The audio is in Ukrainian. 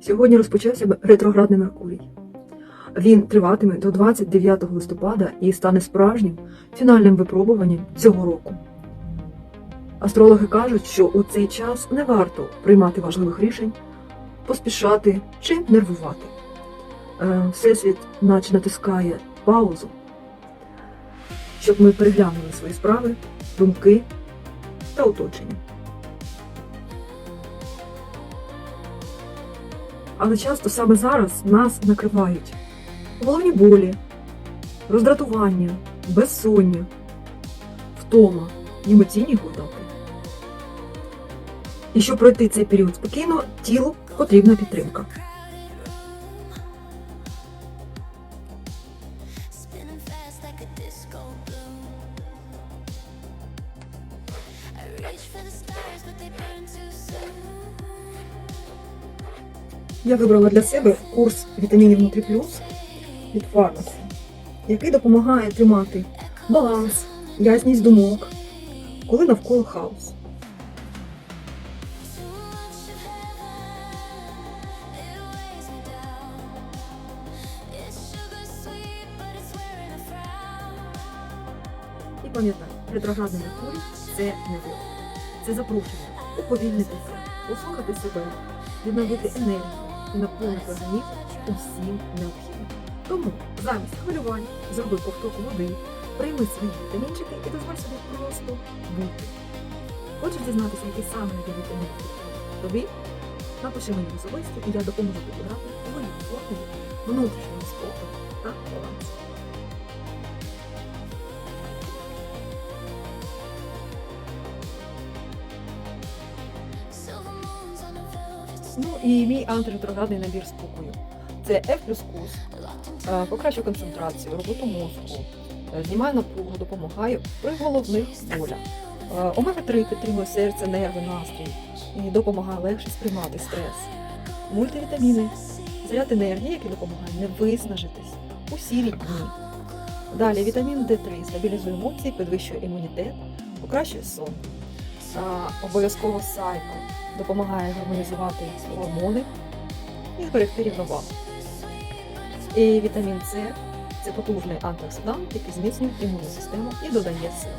Сьогодні розпочався ретроградний Меркурій. Він триватиме до 29 листопада і стане справжнім фінальним випробуванням цього року. Астрологи кажуть, що у цей час не варто приймати важливих рішень, поспішати чи нервувати. Е, Всесвіт наче натискає паузу, щоб ми переглянули свої справи, думки та оточення. Але часто саме зараз нас накривають головні болі, роздратування, безсоння, втома, емоційні глибоки. І щоб пройти цей період спокійно, тілу потрібна підтримка. Reach for the stars, but they burn too soon. Я вибрала для себе курс вітамінів Нутрі Плюс від Фармасі, який допомагає тримати баланс, ясність думок, коли навколо хаос. І пам'ятай, ретроградний Меркурій – це не ворог. Це запрошення уповільнитися, послухати себе, відновити енергію і наповнити організм усім необхідним. Тому замість хвилювань зроби ковток води, прийми свої вітамінчики і дозволь собі просто бути. Хочеш дізнатися, які саме є вітаміни тобі? Напиши мені особисто, і я допоможу підібрати твої формулі внутрішнього спокою та балансу. Ну і мій антиретроградний набір спокою. Це F плюс курс, е, покращує концентрацію, роботу мозку, е, знімає напругу, допомагає при головних болях. Е, Омега-3 підтримує серце, нерви, настрій і допомагає легше сприймати стрес. Мультивітаміни, заряд енергії, який допомагає не виснажитись у сірі дні. Далі вітамін D3 стабілізує емоції, підвищує імунітет, покращує сон. А, обов'язково сайко допомагає гармонізувати гормони і зберегти рівновагу. І вітамін С це потужний антиоксидант, який зміцнює імунну систему і додає сил.